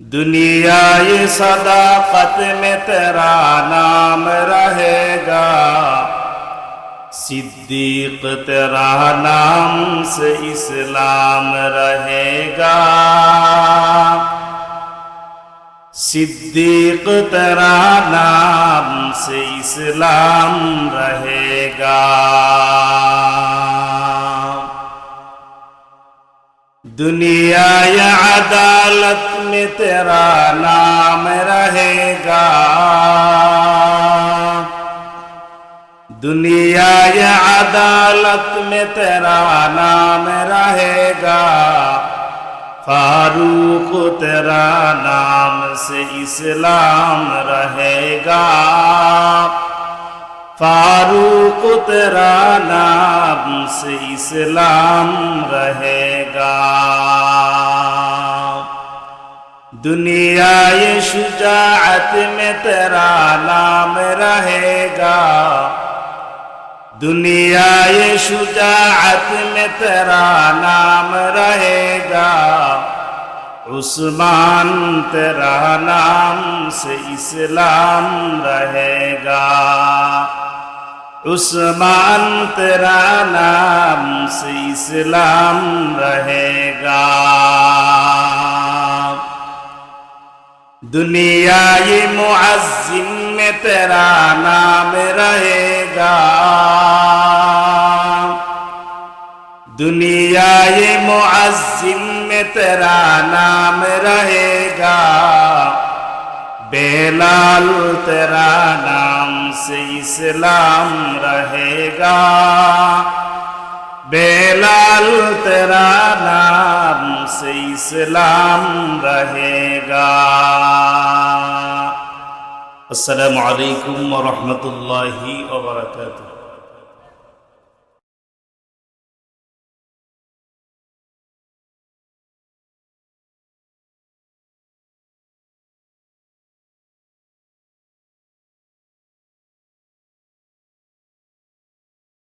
دنیا یہ صداقت میں تیرا نام رہے گا صدیق تیرا نام سے اسلام رہے گا صدیق تیرا نام سے دنیا یا عدالت میں تیرا نام رہے گا۔ دنیا یا عدالت میں تیرا نام رہے گا۔ فاروق تیرا نام سے اسلام رہے گا۔ فاروق تیرا نام سے اسلام رہے گا۔ دنیا یہ شجاعت میں تیرا نام رہے گا۔ دنیا یہ شجاعت میں تیرا نام رہے گا۔ عثمان تیرا نام سے اسلام رہے گا۔ عثمان تیرا نام سے اسلام رہے گا۔ دنیا یہ معظم میں تیرا نام رہے گا۔ دنیا یہ معظم میں تیرا نام رہے گا۔ بیلال تیرا نام سے اسلام رہے گا بیلال تیرا نام سے اسلام رہے گا السلام